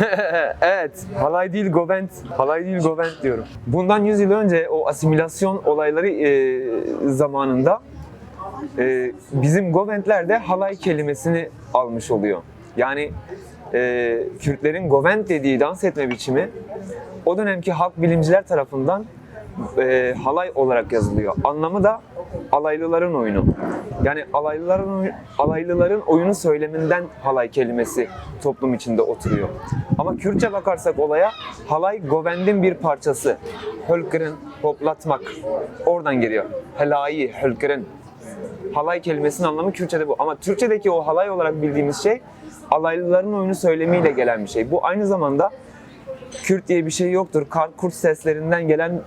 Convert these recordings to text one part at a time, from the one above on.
evet, halay değil govent, halay değil govent diyorum. Bundan 100 yıl önce o asimilasyon olayları e, zamanında e, bizim goventler de halay kelimesini almış oluyor. Yani e, Kürtlerin govent dediği dans etme biçimi o dönemki halk bilimciler tarafından e, halay olarak yazılıyor. Anlamı da alaylıların oyunu. Yani alaylıların alaylıların oyunu söyleminden halay kelimesi toplum içinde oturuyor. Ama Kürtçe bakarsak olaya halay govendin bir parçası. Hölkırın, hoplatmak. Oradan geliyor. Helayi, hölkırın. Halay kelimesinin anlamı Kürtçe'de bu. Ama Türkçedeki o halay olarak bildiğimiz şey alaylıların oyunu söylemiyle gelen bir şey. Bu aynı zamanda Kürt diye bir şey yoktur. Kart kurt seslerinden gelen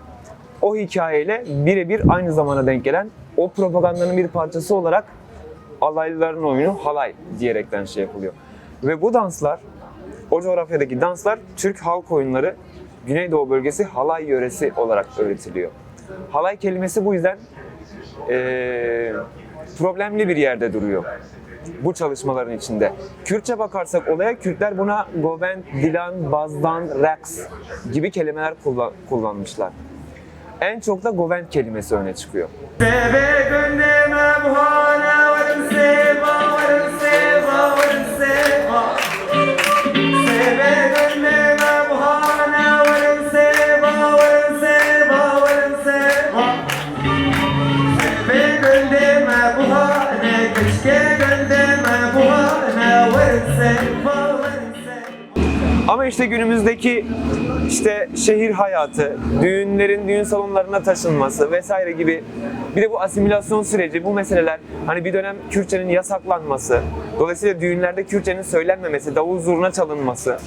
o hikayeyle birebir aynı zamana denk gelen o propagandanın bir parçası olarak alaylıların oyunu halay diyerekten şey yapılıyor. Ve bu danslar, o coğrafyadaki danslar Türk halk oyunları Güneydoğu bölgesi halay yöresi olarak öğretiliyor. Halay kelimesi bu yüzden eee, problemli bir yerde duruyor bu çalışmaların içinde. Kürtçe bakarsak olaya Kürtler buna goben, dilan, bazdan, raks gibi kelimeler kullan- kullanmışlar. En çok da goven kelimesi öne çıkıyor. Ama işte günümüzdeki işte şehir hayatı, düğünlerin düğün salonlarına taşınması vesaire gibi bir de bu asimilasyon süreci, bu meseleler hani bir dönem Kürtçenin yasaklanması, dolayısıyla düğünlerde Kürtçenin söylenmemesi, davul zurna çalınması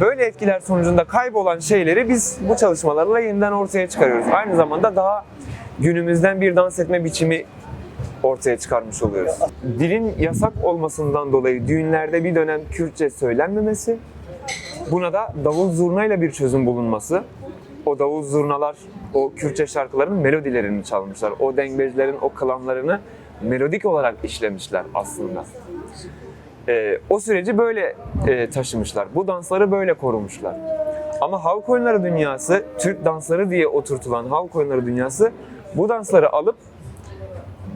böyle etkiler sonucunda kaybolan şeyleri biz bu çalışmalarla yeniden ortaya çıkarıyoruz. Aynı zamanda daha günümüzden bir dans etme biçimi ortaya çıkarmış oluyoruz. Dilin yasak olmasından dolayı düğünlerde bir dönem Kürtçe söylenmemesi, Buna da davul zurnayla bir çözüm bulunması. O davul zurnalar o Kürtçe şarkıların melodilerini çalmışlar. O dengbejlerin o kılamlarını melodik olarak işlemişler aslında. Ee, o süreci böyle e, taşımışlar. Bu dansları böyle korumuşlar. Ama halk oyunları dünyası, Türk dansları diye oturtulan halk oyunları dünyası bu dansları alıp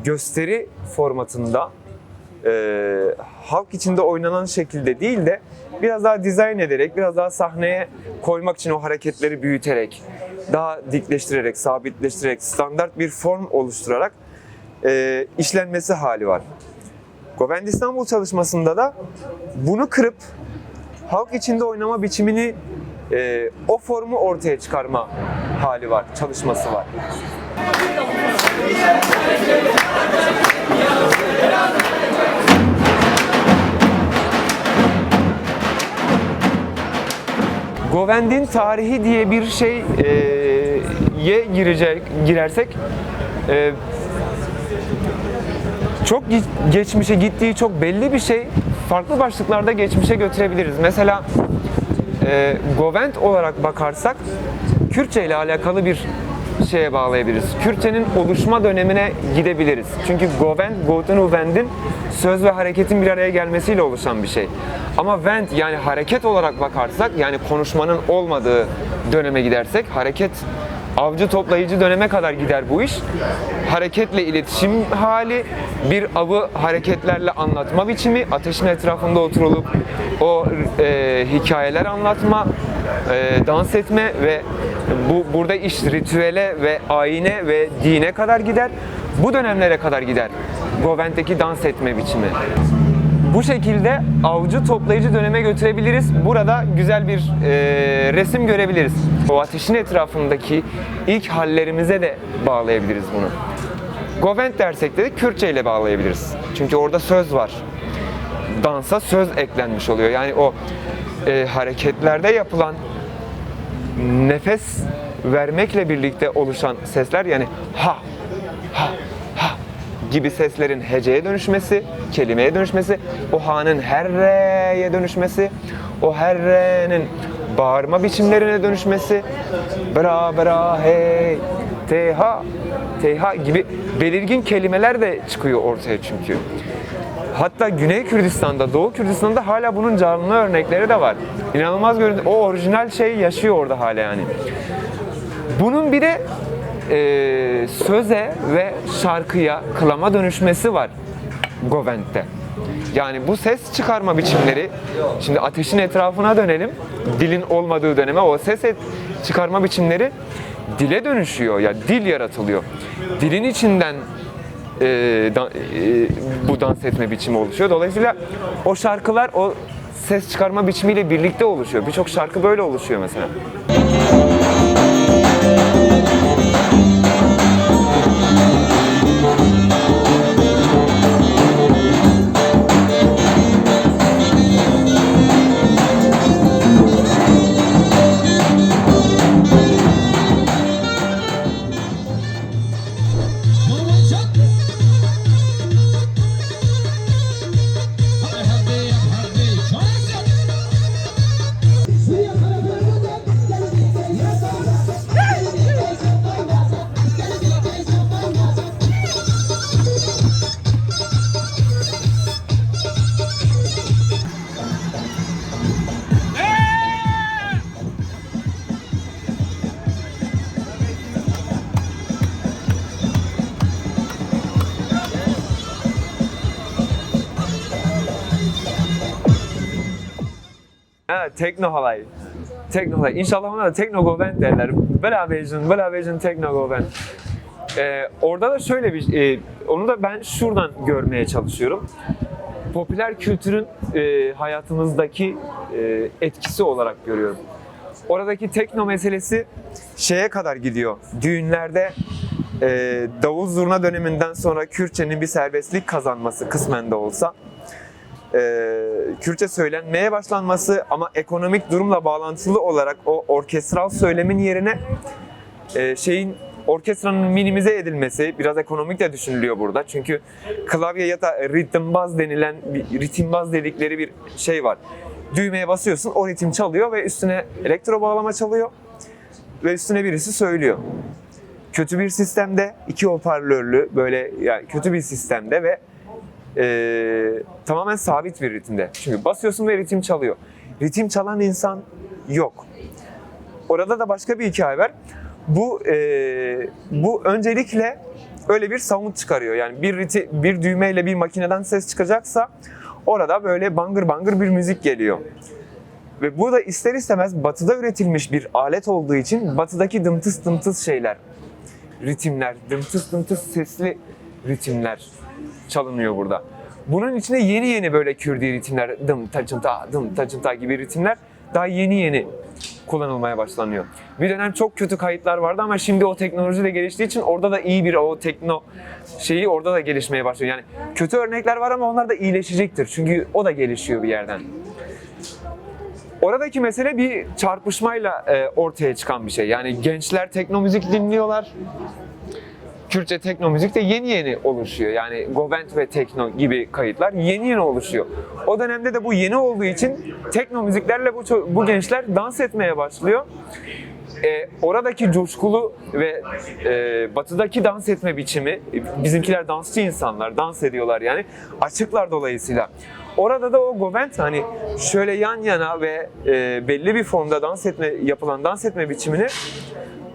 gösteri formatında e, halk içinde oynanan şekilde değil de biraz daha dizayn ederek, biraz daha sahneye koymak için o hareketleri büyüterek, daha dikleştirerek, sabitleştirerek, standart bir form oluşturarak e, işlenmesi hali var. Govend İstanbul çalışmasında da bunu kırıp halk içinde oynama biçimini e, o formu ortaya çıkarma hali var, çalışması var. Govend'in tarihi diye bir şey e, ye girecek girersek e, çok ge- geçmişe gittiği çok belli bir şey farklı başlıklarda geçmişe götürebiliriz. Mesela e, Govend olarak bakarsak Kürtçe ile alakalı bir şeye bağlayabiliriz. Kürtçenin oluşma dönemine gidebiliriz. Çünkü Govend, Goten Vend'in söz ve hareketin bir araya gelmesiyle oluşan bir şey. Ama Vend yani hareket olarak bakarsak yani konuşmanın olmadığı döneme gidersek hareket avcı toplayıcı döneme kadar gider bu iş. Hareketle iletişim hali, bir avı hareketlerle anlatma biçimi, ateşin etrafında oturulup o e, hikayeler anlatma, e, dans etme ve bu burada iş ritüele ve ayine ve dine kadar gider. Bu dönemlere kadar gider. Govent'teki dans etme biçimi. Bu şekilde avcı toplayıcı döneme götürebiliriz. Burada güzel bir e, resim görebiliriz. O ateşin etrafındaki ilk hallerimize de bağlayabiliriz bunu. Govent dersek de Kürtçe ile bağlayabiliriz. Çünkü orada söz var. Dansa söz eklenmiş oluyor. Yani o e, hareketlerde yapılan nefes vermekle birlikte oluşan sesler yani ha ha ha gibi seslerin heceye dönüşmesi, kelimeye dönüşmesi, o ha'nın her re'ye dönüşmesi, o her re'nin bağırma biçimlerine dönüşmesi, bra bra hey, teha, teha gibi belirgin kelimeler de çıkıyor ortaya çünkü. Hatta Güney Kürdistan'da, Doğu Kürdistan'da hala bunun canlı örnekleri de var. İnanılmaz görüntü. O orijinal şey yaşıyor orada hala yani. Bunun bir de e, söze ve şarkıya, klama dönüşmesi var Govent'te. Yani bu ses çıkarma biçimleri, şimdi ateşin etrafına dönelim, dilin olmadığı döneme o ses et- çıkarma biçimleri dile dönüşüyor. Ya dil yaratılıyor. Dilin içinden e, da- e, bu dans etme biçimi oluşuyor. Dolayısıyla o şarkılar o ses çıkarma biçimiyle birlikte oluşuyor. Birçok şarkı böyle oluşuyor mesela. Tekno halay. Tekno halay. İnşallah ona da tekno govent derler. Belabercin, belabercin tekno govent. Ee, orada da şöyle bir, e, onu da ben şuradan görmeye çalışıyorum. Popüler kültürün e, hayatımızdaki e, etkisi olarak görüyorum. Oradaki tekno meselesi şeye kadar gidiyor. Düğünlerde e, davul zurna döneminden sonra Kürtçenin bir serbestlik kazanması kısmen de olsa e, Kürtçe söylenmeye başlanması ama ekonomik durumla bağlantılı olarak o orkestral söylemin yerine e, şeyin orkestranın minimize edilmesi biraz ekonomik de düşünülüyor burada. Çünkü klavye ya da ritmbaz denilen bir ritmbaz dedikleri bir şey var. Düğmeye basıyorsun o ritim çalıyor ve üstüne elektro bağlama çalıyor ve üstüne birisi söylüyor. Kötü bir sistemde iki hoparlörlü böyle yani kötü bir sistemde ve e, tamamen sabit bir ritimde. Çünkü basıyorsun ve ritim çalıyor. Ritim çalan insan yok. Orada da başka bir hikaye var. Bu e, bu öncelikle öyle bir sound çıkarıyor. Yani bir riti, bir düğmeyle bir makineden ses çıkacaksa orada böyle bangır bangır bir müzik geliyor. Ve bu da ister istemez batıda üretilmiş bir alet olduğu için batıdaki dımtıs dımtıs şeyler, ritimler, dımtıs dımtıs sesli ritimler çalınıyor burada. Bunun içine yeni yeni böyle Kürdi ritimler, dım tacımta, dım tacımta gibi ritimler daha yeni yeni kullanılmaya başlanıyor. Bir dönem çok kötü kayıtlar vardı ama şimdi o teknoloji de geliştiği için orada da iyi bir o tekno şeyi orada da gelişmeye başlıyor. Yani kötü örnekler var ama onlar da iyileşecektir. Çünkü o da gelişiyor bir yerden. Oradaki mesele bir çarpışmayla e, ortaya çıkan bir şey. Yani gençler tekno müzik dinliyorlar. Kürtçe tekno müzik de yeni yeni oluşuyor. Yani Govent ve tekno gibi kayıtlar yeni yeni oluşuyor. O dönemde de bu yeni olduğu için tekno müziklerle bu, bu gençler dans etmeye başlıyor. E, oradaki coşkulu ve e, batıdaki dans etme biçimi, bizimkiler dansçı insanlar, dans ediyorlar yani, açıklar dolayısıyla. Orada da o Govent hani şöyle yan yana ve e, belli bir formda dans etme, yapılan dans etme biçimini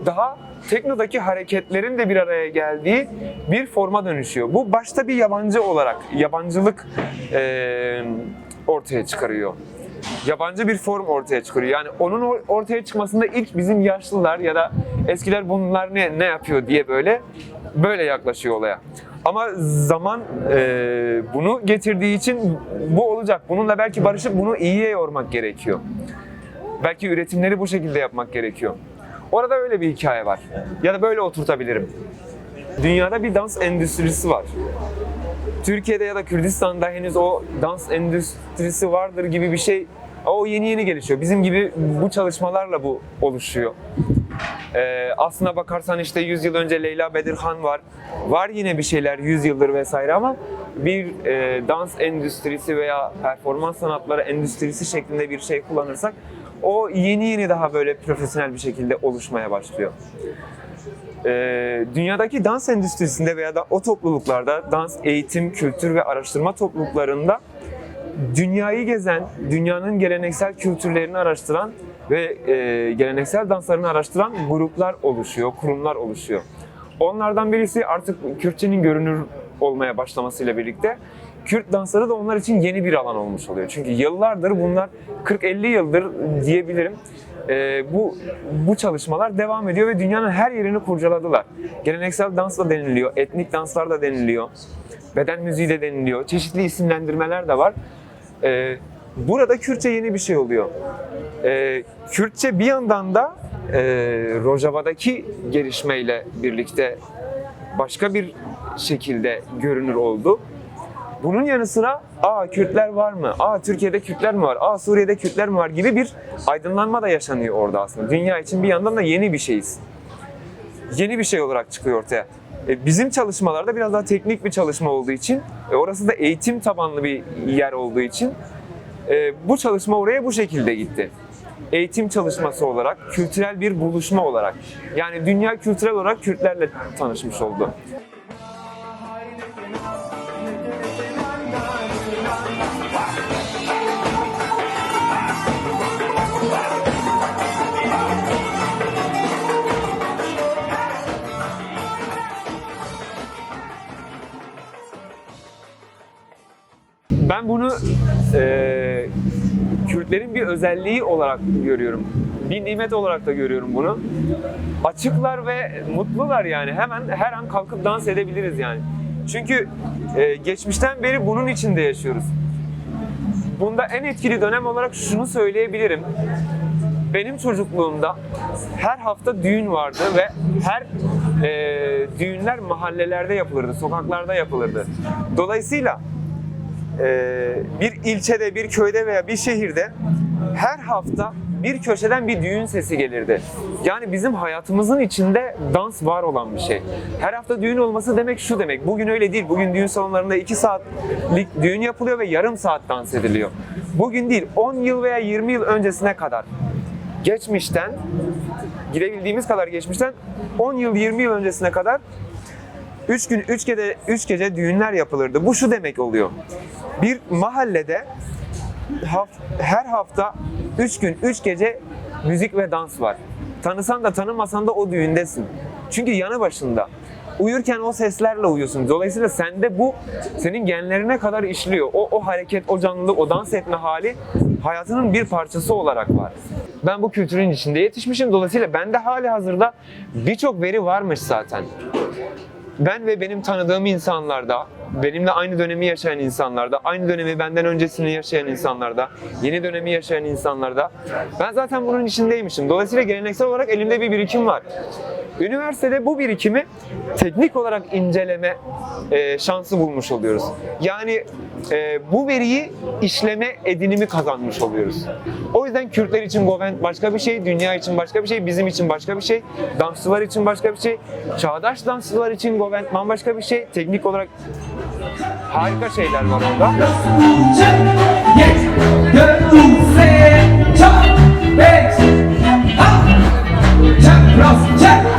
daha teknodaki hareketlerin de bir araya geldiği bir forma dönüşüyor. Bu başta bir yabancı olarak, yabancılık eee, ortaya çıkarıyor. Yabancı bir form ortaya çıkarıyor. Yani onun or- ortaya çıkmasında ilk bizim yaşlılar ya da eskiler bunlar ne ne yapıyor diye böyle böyle yaklaşıyor olaya. Ama zaman eee, bunu getirdiği için bu olacak. Bununla belki barışıp bunu iyiye yormak gerekiyor. Belki üretimleri bu şekilde yapmak gerekiyor. Orada öyle bir hikaye var. Ya da böyle oturtabilirim. Dünyada bir dans endüstrisi var. Türkiye'de ya da Kürdistan'da henüz o dans endüstrisi vardır gibi bir şey o yeni yeni gelişiyor. Bizim gibi bu çalışmalarla bu oluşuyor. Ee, aslına bakarsan işte 100 yıl önce Leyla Bedirhan var. Var yine bir şeyler 100 yıldır vesaire ama bir e, dans endüstrisi veya performans sanatları endüstrisi şeklinde bir şey kullanırsak o yeni yeni daha böyle profesyonel bir şekilde oluşmaya başlıyor. Ee, dünyadaki dans endüstrisinde veya da o topluluklarda, dans, eğitim, kültür ve araştırma topluluklarında dünyayı gezen, dünyanın geleneksel kültürlerini araştıran ve e, geleneksel danslarını araştıran gruplar oluşuyor, kurumlar oluşuyor. Onlardan birisi artık Kürtçenin görünür olmaya başlamasıyla birlikte Kürt dansları da onlar için yeni bir alan olmuş oluyor. Çünkü yıllardır bunlar 40-50 yıldır diyebilirim e, bu bu çalışmalar devam ediyor ve dünyanın her yerini kurcaladılar. Geleneksel dans da deniliyor, etnik danslar da deniliyor, beden müziği de deniliyor, çeşitli isimlendirmeler de var. E, burada Kürtçe yeni bir şey oluyor. E, Kürtçe bir yandan da e, Rojava'daki gelişmeyle birlikte başka bir şekilde görünür oldu. Bunun yanı sıra aa Kürtler var mı? Aa Türkiye'de Kürtler mi var? Aa Suriye'de Kürtler mi var? gibi bir aydınlanma da yaşanıyor orada aslında. Dünya için bir yandan da yeni bir şeyiz. Yeni bir şey olarak çıkıyor ortaya. E, Bizim çalışmalarda biraz daha teknik bir çalışma olduğu için, e, orası da eğitim tabanlı bir yer olduğu için e, bu çalışma oraya bu şekilde gitti. Eğitim çalışması olarak, kültürel bir buluşma olarak. Yani dünya kültürel olarak Kürtlerle tanışmış oldu. Ben bunu eee Kürtlerin bir özelliği olarak görüyorum. Bir nimet olarak da görüyorum bunu. Açıklar ve mutlular yani. Hemen her an kalkıp dans edebiliriz yani. Çünkü eee, geçmişten beri bunun içinde yaşıyoruz. Bunda en etkili dönem olarak şunu söyleyebilirim. Benim çocukluğumda her hafta düğün vardı ve her eee, düğünler mahallelerde yapılırdı, sokaklarda yapılırdı. Dolayısıyla bir ilçede, bir köyde veya bir şehirde her hafta bir köşeden bir düğün sesi gelirdi. Yani bizim hayatımızın içinde dans var olan bir şey. Her hafta düğün olması demek şu demek. Bugün öyle değil. Bugün düğün salonlarında 2 saatlik düğün yapılıyor ve yarım saat dans ediliyor. Bugün değil, 10 yıl veya 20 yıl öncesine kadar geçmişten gidebildiğimiz kadar geçmişten 10 yıl 20 yıl öncesine kadar 3 gün 3 gece 3 gece düğünler yapılırdı. Bu şu demek oluyor. Bir mahallede her hafta 3 gün 3 gece müzik ve dans var. Tanısan da tanımasan da o düğündesin. Çünkü yanı başında. Uyurken o seslerle uyuyorsun. Dolayısıyla sende bu senin genlerine kadar işliyor. O, o hareket, o canlılık, o dans etme hali hayatının bir parçası olarak var. Ben bu kültürün içinde yetişmişim. Dolayısıyla bende hali hazırda birçok veri varmış zaten ben ve benim tanıdığım insanlarda, benimle aynı dönemi yaşayan insanlarda, aynı dönemi benden öncesini yaşayan insanlarda, yeni dönemi yaşayan insanlarda ben zaten bunun içindeymişim. Dolayısıyla geleneksel olarak elimde bir birikim var. Üniversitede bu birikimi teknik olarak inceleme e, şansı bulmuş oluyoruz. Yani e, bu veriyi işleme edinimi kazanmış oluyoruz. O yüzden Kürtler için Govent başka bir şey, dünya için başka bir şey, bizim için başka bir şey, dansçılar için başka bir şey, çağdaş dansçılar için Govent bambaşka bir şey. Teknik olarak harika şeyler var orada. Sheikhani,